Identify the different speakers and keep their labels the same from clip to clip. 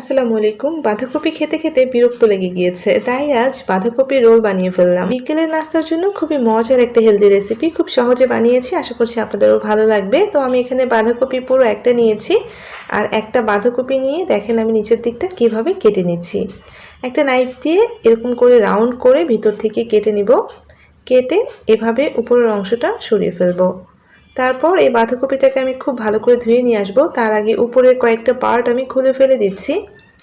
Speaker 1: আসসালামু আলাইকুম। বাঁধাকপি খেতে খেতে বিরক্ত লেগে গিয়েছে। তাই আজ বাঁধাকপি রোল বানিয়ে ফেললাম। বিকেলের নাস্তার জন্য খুবই মজার একটা হেলদি রেসিপি খুব সহজে বানিয়েছি। আশা করছি আপনাদেরও ভালো লাগবে। তো আমি এখানে বাঁধাকপি পুরো একটা নিয়েছি। আর একটা বাঁধাকপি নিয়ে দেখেন আমি নিচের দিকটা কীভাবে কেটে নিচ্ছি। একটা নাইফ দিয়ে এরকম করে রাউন্ড করে ভিতর থেকে কেটে নিব। কেটে এভাবে উপরের অংশটা সরিয়ে ফেলব। তারপর এই বাঁধাকপিটাকে আমি খুব ভালো করে ধুয়ে নিয়ে আসব। তার আগে উপরের কয়েকটা পার্ট আমি খুলে ফেলে দিচ্ছি।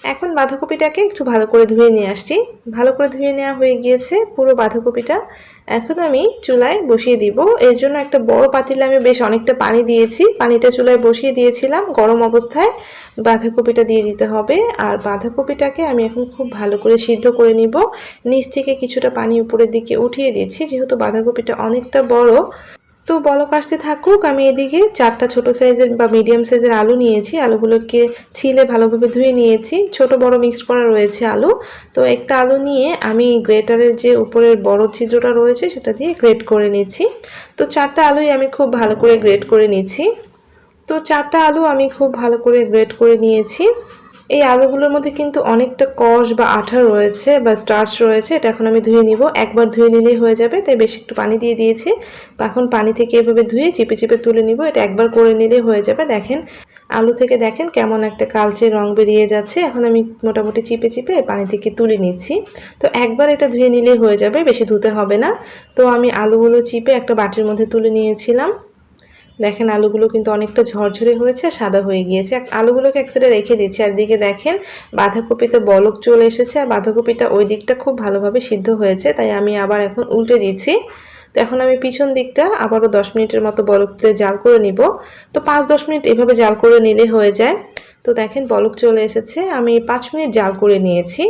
Speaker 1: এখন বাঁধাকপিটাকে একটু ভালো করে ধুয়ে নিয়ে আসছি। ভালো করে ধুয়ে নেওয়া হয়ে গিয়েছে পুরো বাঁধাকপিটা। এখন আমি চুলায় বসিয়ে দিব। এর জন্য একটা বড় পাতিলে আমি বেশ অনেকটা পানি দিয়েছি। পানিটা চুলায় বসিয়ে দিয়েছিলাম। গরম অবস্থায় বাঁধাকপিটা দিয়ে দিতে হবে। আর বাঁধাকপিটাকে আমি এখন খুব ভালো করে সিদ্ধ করে নিব। নিচ থেকে কিছুটা পানি উপরের দিকে উঠিয়ে দিচ্ছি। যেহেতু বাঁধাকপিটা অনেকটা বড় তো বলক আসতে থাকুক, আমি এদিকে চারটা ছোট সাইজের বা মিডিয়াম সাইজের আলু নিয়েছি। আলুগুলোকে ছিলে ভালোভাবে ধুয়ে নিয়েছি। ছোট বড় মিক্স করা রয়েছে আলু। তো একটা আলু নিয়ে আমি গ্রেটারের যে উপরের বড় ছিদ্রটা রয়েছে, সেটা দিয়ে গ্রেট করে নিচ্ছি। তো চারটা আলুই আমি খুব ভালো করে গ্রেট করে নিচ্ছি। তো চারটা আলু আমি খুব ভালো করে গ্রেট করে নিয়েছি। এই আলুগুলোর মধ্যে কিন্তু অনেকটা কষ বা আঠা রয়েছে বা স্টার্চ রয়েছে, এটা এখন আমি ধুয়ে নিব। একবার ধুয়ে নিলেই হয়ে যাবে, তাই বেশ একটু পানি দিয়ে দিয়েছি। এখন পানি থেকে এভাবে ধুয়ে চিপে চিপে তুলে নিব, এটা একবার করে নিলেই হয়ে যাবে। দেখেন, আলু থেকে দেখেন কেমন একটা কালচে রং বেরিয়ে যাচ্ছে। এখন আমি মোটামুটি চিপে চিপে পানি থেকে তুলে নিচ্ছি। তো একবার এটা ধুয়ে নিলেই হয়ে যাবে, বেশি ধুতে হবে না। তো আমি আলুগুলো চিপে একটা বাটির মধ্যে তুলে নিয়েছিলাম। দেখেন আলুগুলো কিন্তু অনেকটা ঝরঝরে হয়েছে, সাদা হয়ে গিয়েছে। আলুগুলোকে এক সাইডে রেখে দিচ্ছি। আর দিকে দেখেন, বাঁধাকপিতে বলক চলে এসেছে। আর বাঁধাকপিটা ওই দিকটা খুব ভালোভাবে সিদ্ধ হয়েছে, তাই আমি আবার এখন উল্টে দিচ্ছি। তো এখন আমি পিছন দিকটা আবারও দশ মিনিটের মতো বলক তুলে জাল করে নিব। তো পাঁচ দশ মিনিট এভাবে জাল করে নিলে হয়ে যায়। তো দেখেন বলক চলে এসেছে। আমি পাঁচ মিনিট জাল করে নিয়েছি।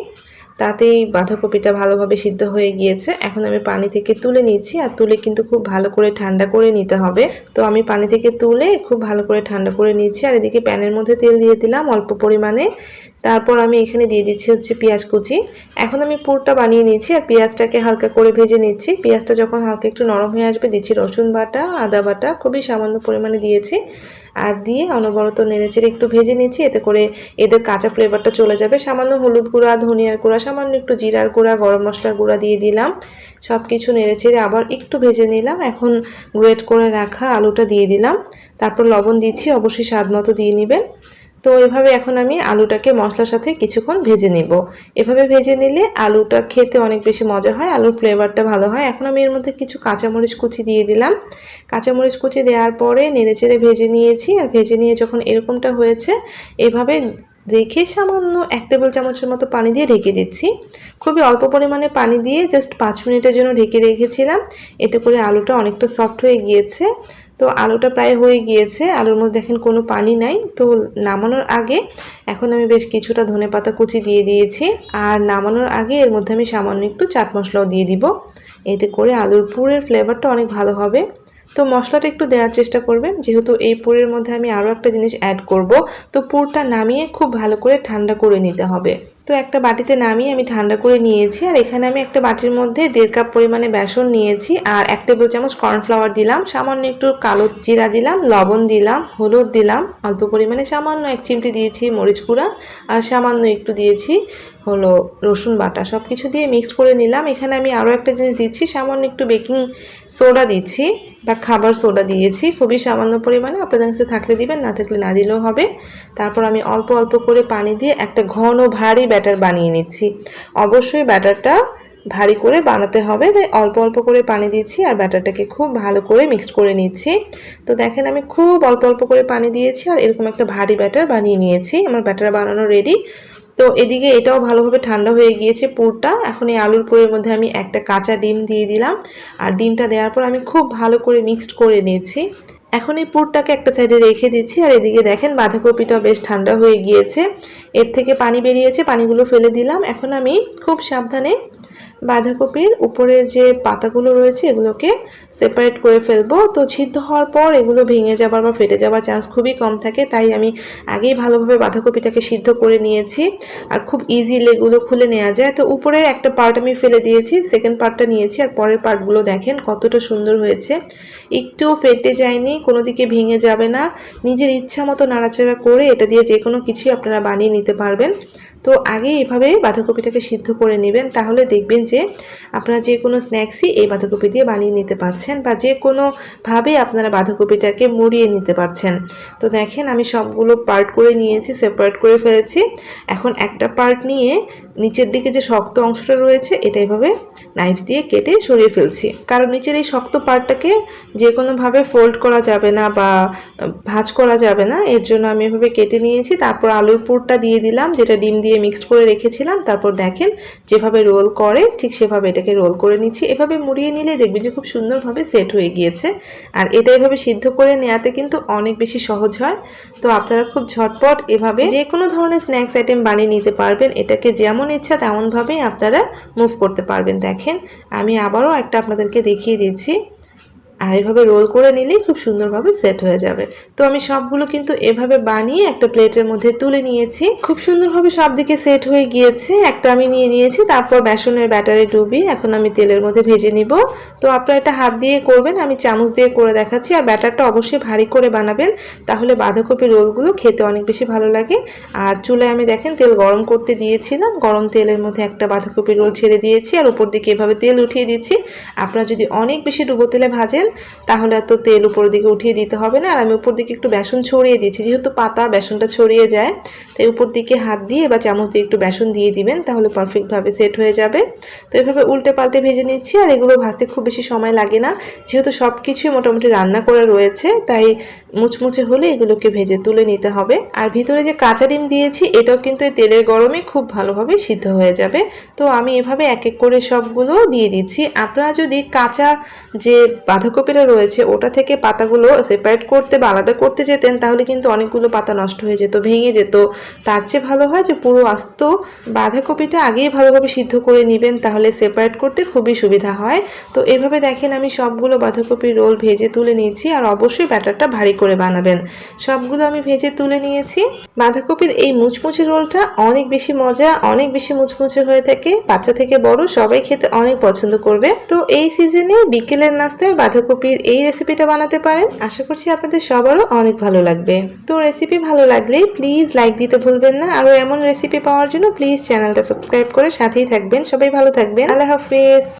Speaker 1: তাতেই বাঁধাকপিটা ভালোভাবে সিদ্ধ হয়ে গিয়েছে। এখন আমি পানি থেকে তুলে নিয়েছি, আর তুলে কিন্তু খুব ভালো করে ঠান্ডা করে নিতে হবে। তো আমি পানি থেকে তুলে খুব ভালো করে ঠান্ডা করে নিয়েছি, আর এদিকে প্যানের মধ্যে তেল দিয়ে দিলাম অল্প পরিমাণে। তারপর আমি এখানে দিয়ে দিচ্ছি হচ্ছে পেঁয়াজ কুচি। এখন আমি পুরটা বানিয়ে নিচ্ছি আর পেঁয়াজটাকে হালকা করে ভেজে নিচ্ছি। পেঁয়াজটা যখন হালকা একটু নরম হয়ে আসবে, দিচ্ছি রসুন বাটা, আদা বাটা, খুবই সামান্য পরিমাণে দিয়েছি। আর দিয়ে অনবরত নেড়েচেড়ে একটু ভেজে নিচ্ছি, এতে করে এদের কাঁচা ফ্লেভারটা চলে যাবে। সামান্য হলুদ গুঁড়া, ধনিয়ার গুঁড়া, সামান্য একটু জিরার গুঁড়া, গরম মশলার গুঁড়া দিয়ে দিলাম। সব কিছু নেড়েচেড়ে আবার একটু ভেজে নিলাম। এখন গ্রেট করে রাখা আলুটা দিয়ে দিলাম। তারপর লবণ দিচ্ছি, অবশ্যই স্বাদ মতো দিয়ে নেবেন। তো এভাবে এখন আমি আলুটাকে মশলার সাথে কিছুক্ষণ ভেজে নিব। এভাবে ভেজে নিলে আলুটা খেতে অনেক বেশি মজা হয়, আলুর ফ্লেভারটা ভালো হয়। এখন আমি এর মধ্যে কিছু কাঁচামরিচ কুচি দিয়ে দিলাম। কাঁচামরিচ কুচি দেওয়ার পরে নেড়েচেড়ে ভেজে নিয়েছি। আর ভেজে নিয়ে যখন এরকমটা হয়েছে, এভাবে রেখে সামান্য এক টেবিল চামচের মতো পানি দিয়ে ঢেকে দিচ্ছি। খুবই অল্প পরিমাণে পানি দিয়ে জাস্ট পাঁচ মিনিটের জন্য ঢেকে রেখেছিলাম। এতে করে আলুটা অনেকটা সফট হয়ে গিয়েছে। তো আলুটা প্রায় হয়ে গিয়েছে। আলুর মধ্যে দেখেন কোনো পানি নাই। তো নামানোর আগে এখন আমি বেশ কিছুটা ধনে পাতা কুচি দিয়ে দিয়েছি। আর নামানোর আগে এর মধ্যে আমি সামান্য একটু চাট মশলাও দিয়ে দিব। এতে করে আলুর পুরের ফ্লেভারটা অনেক ভালো হবে। তো মশলাটা একটু দেওয়ার চেষ্টা করবেন। যেহেতু এই পুরের মধ্যে আমি আরও একটা জিনিস অ্যাড করব। তো পুরটা নামিয়ে খুব ভালো করে ঠান্ডা করে নিতে হবে। তো একটা বাটিতে নামিয়ে আমি ঠান্ডা করে নিয়েছি। আর এখানে আমি একটা বাটির মধ্যে দেড় কাপ পরিমাণে বেসন নিয়েছি। আর এক টেবিল চামচ কর্নফ্লাওয়ার দিলাম। সামান্য একটু কালো জিরা দিলাম, লবণ দিলাম, হলুদ দিলাম। অল্প পরিমাণে সামান্য এক চিমটি দিয়েছি মরিচ গুঁড়া। আর সামান্য একটু দিয়েছি হলো রসুন বাটা। সব কিছু দিয়ে মিক্সড করে নিলাম। এখানে আমি আরও একটা জিনিস দিচ্ছি। সামান্য একটু বেকিং সোডা দিচ্ছি বা খাবার সোডা দিয়েছি। খুবই সামান্য পরিমাণে। আপনাদের কাছে থাকলে দিবেন, না থাকলে না দিলেও হবে। তারপর আমি অল্প অল্প করে পানি দিয়ে একটা ঘন ভারী ব্যাটার বানিয়ে নিচ্ছি। অবশ্যই ব্যাটারটা ভারী করে বানাতে হবে। তাই অল্প অল্প করে পানি দিচ্ছি আর ব্যাটারটাকে খুব ভালো করে মিক্সড করে নিচ্ছি। তো দেখেন আমি খুব অল্প অল্প করে পানি দিয়েছি আর এরকম একটা ভারী ব্যাটার বানিয়ে নিয়েছি। আমার ব্যাটার বানানো রেডি তো এদিকে এটাও ভালোভাবে ঠান্ডা হয়ে গিয়েছে পুরটা। এখন এই আলুর পুরের মধ্যে আমি একটা কাঁচা ডিম দিয়ে দিলাম। আর ডিমটা দেওয়ার পর আমি খুব ভালো করে মিক্সড করে নিয়েছি। এখন এই পুরটাকে একটা সাইডে রেখে দিচ্ছি, আর এদিকে দেখেন বাঁধাকপিটা বেশ ঠান্ডা হয়ে গিয়েছে। এর থেকে পানি বেরিয়েছে, পানিগুলো ফেলে দিলাম। এখন আমি খুব সাবধানে বাঁধাকপির উপরের যে পাতাগুলো রয়েছে, এগুলোকে সেপারেট করে ফেলব। তো সিদ্ধ হওয়ার পর এগুলো ভেঙে যাবার বা ফেটে যাওয়ার চান্স খুবই কম থাকে, তাই আমি আগেই ভালোভাবে বাঁধাকপিটাকে সিদ্ধ করে নিয়েছি। আর খুব ইজিলি এগুলো খুলে নেওয়া যায়। তো উপরের একটা পার্ট আমি ফেলে দিয়েছি সেকেন্ড পার্টটা নিয়েছি, আর পরের পার্টগুলো দেখেন কতটা সুন্দর হয়েছে। একটুও ফেটে যায়নি, কোনো দিকে ভেঙে যাবে না। নিজের ইচ্ছা মতো নাড়াচাড়া করে এটা দিয়ে যে কোনো কিছুই আপনারা বানিয়ে নিতে পারবেন। তো আগে এভাবে বাঁধাকপিটাকে সিদ্ধ করে নেবেন, তাহলে দেখবেন যে আপনারা যে কোনো স্ন্যাক্সই এই বাঁধাকপি দিয়ে বানিয়ে নিতে পারছেন বা যে কোনোভাবে আপনারা বাঁধাকপিটাকে মুড়িয়ে নিতে পারছেন। তো দেখেন আমি সবগুলো পার্ট করে নিয়েছি সেপারেট করে ফেলেছি। এখন একটা পার্ট নিয়ে নিচের দিকে যে শক্ত অংশটা রয়েছে, এটা এভাবে নাইফ দিয়ে কেটে সরিয়ে ফেলছি। কারণ নিচের এই শক্ত পার্টটাকে যে কোনোভাবে ফোল্ড করা যাবে না বা ভাঁজ করা যাবে না, এর জন্য আমি এভাবে কেটে নিয়েছি। তারপর আলুর পুরটা দিয়ে দিলাম, যেটা ডিম দিয়ে মিক্সড করে রেখেছিলাম। তারপর দেখেন যেভাবে রোল করে, ঠিক সেভাবে এটাকে রোল করে নিচ্ছি। এভাবে মুড়িয়ে নিলে দেখবি যে খুব সুন্দরভাবে সেট হয়ে গিয়েছে। আর এটা এভাবে সিদ্ধ করে নেওয়াতে কিন্তু অনেক বেশি সহজ হয়। তো আপনারা খুব ঝটপট এভাবে যে কোনো ধরনের স্ন্যাক্স আইটেম বানিয়ে নিতে পারবেন। এটাকে যেমন ইচ্ছা তেমনভাবেই আপনারা মুভ করতে পারবেন। দেখেন আমি আবারও একটা আপনাদেরকে দেখিয়ে দিচ্ছি। আর এভাবে রোল করে নিলেই খুব সুন্দরভাবে সেট হয়ে যাবে। তো আমি সবগুলো কিন্তু এভাবে বানিয়ে একটা প্লেটের মধ্যে তুলে নিয়েছি। খুব সুন্দরভাবে সব দিকে সেট হয়ে গিয়েছে। একটা আমি নিয়ে নিয়েছি, তারপর বেসনের ব্যাটারে ডুবিয়ে এখন আমি তেলের মধ্যে ভেজে নিব। তো আপনারা এটা হাত দিয়ে করবেন, আমি চামচ দিয়ে করে দেখাচ্ছি। আর ব্যাটারটা অবশ্যই ভারী করে বানাবেন, তাহলে বাঁধাকপি রোলগুলো খেতে অনেক বেশি ভালো লাগে। আর চুলায় আমি দেখেন তেল গরম করতে দিয়েছিলাম, গরম তেলের মধ্যে একটা বাঁধাকপি রোল ছেড়ে দিয়েছি। আর উপর দিকে এভাবে তেল উঠিয়ে দিচ্ছি। আপনারা যদি অনেক বেশি ডুবো তেলে ভাজেন তাহলে এত তেল উপরের দিকে উঠিয়ে দিতে হবে না। আর আমি উপর দিকে একটু বেসন ছড়িয়ে দিয়েছি। যেহেতু পাতা বেসনটা ছড়িয়ে যায়, তাই উপর দিকে হাত দিয়ে বা চামচ দিয়ে একটু বেসন দিয়ে দিবেন, তাহলে পারফেক্টভাবে সেট হয়ে যাবে। তো এভাবে উল্টে পাল্টে ভেজে নিচ্ছি, আর এগুলো ভাজতে খুব বেশি সময় লাগে না। যেহেতু সব কিছুই মোটামুটি রান্না করা রয়েছে, তাই মুচমুচে হলে এগুলোকে ভেজে তুলে নিতে হবে। আর ভিতরে যে কাঁচা ডিম দিয়েছি, এটাও কিন্তু এই তেলের গরমে খুব ভালোভাবে সিদ্ধ হয়ে যাবে। তো আমি এভাবে এক এক করে সবগুলো দিয়ে দিচ্ছি। আপনারা যদি কাঁচা যে বাঁধাকপিটা রয়েছে, ওটা থেকে পাতাগুলো সেপারেট করতে বা আলাদা করতে যেতেন, তাহলে কিন্তু অনেকগুলো পাতা নষ্ট হয়ে যেত, ভেঙে যেত। তার চেয়ে ভালো হয় যে পুরো আস্ত বাঁধাকপিটা আগেই ভালোভাবে সিদ্ধ করে নেবেন, তাহলে সেপারেট করতে খুবই সুবিধা হয়। তো এভাবে দেখেন আমি সবগুলো বাঁধাকপির রোল ভেজে তুলে নিয়েছি আর অবশ্যই ব্যাটারটা ভারী করে বানাবেন। সবগুলো আমি ভেজে তুলে নিয়েছি। বাঁধাকপির এই মুচমুচে রোলটা অনেক বেশি মজা, অনেক বেশি মুচমুচে হয়ে থাকে, বাচ্চা থেকে বড় সবাই খেতে অনেক পছন্দ করবে। তো এই সিজনে বিকেলের নাস্তায় বাঁধাকপির এই রেসিপিটা বানাতে পারেন। আশা করছি আপনাদের সবারও অনেক ভালো লাগবে। তো রেসিপি ভালো লাগলে প্লিজ লাইক দিতে ভুলবেন না। আরও এমন রেসিপি পাওয়ার জন্য প্লিজ চ্যানেলটা সাবস্ক্রাইব করে সাথেই থাকবেন। সবাই ভালো থাকবেন। আল্লাহ হাফিজ।